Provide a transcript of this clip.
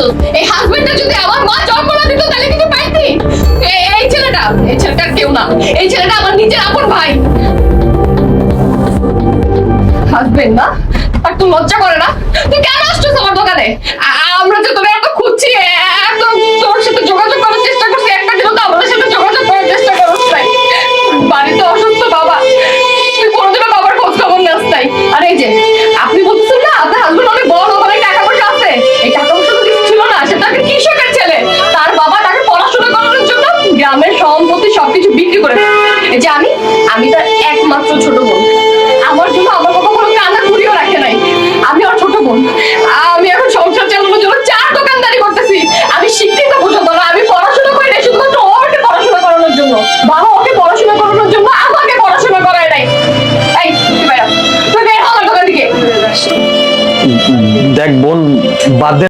গেছো এই হাজবেন্ডটা যদি আমার মা জল করে দিত, তাহলে কিছু পাইতি। এই ছেলেটা এই ছেলেটা কেউ না। এই ছেলেটা আমার নিজের আপন ভাই। হাজবেন্ড না? আর তুই লজ্জা করে না? তুই কেন আসছো আমার দোকানে? আমরা তো তোকে এত খুঁজছি এত তোর সাথে যোগাযোগ করার চেষ্টা করছি, একটা দিনও তো আমাদের সাথে যোগাযোগ করার চেষ্টা করছ বাড়িতে অসুস্থ বাবা সবকিছু বিক্রি করে যে আমি আমি তার একমাত্র ছোট বোন। আমার জন্য আমার বাবা কোনো কানা ঘুরিও রাখে নাই। আমি আমার ছোট বোন। আমি এখন সংসার চালানোর জন্য চার দোকানদারি করতেছি। আমি শিক্ষিত পর্যন্ত না আমি পড়াশোনা করি নাই, শুধুমাত্র ওকে পড়াশোনা করানোর জন্য। বাবা ওকে পড়াশোনা করানোর জন্য আমাকে পড়াশোনা করায় নাই। দেখ বোন, বাদ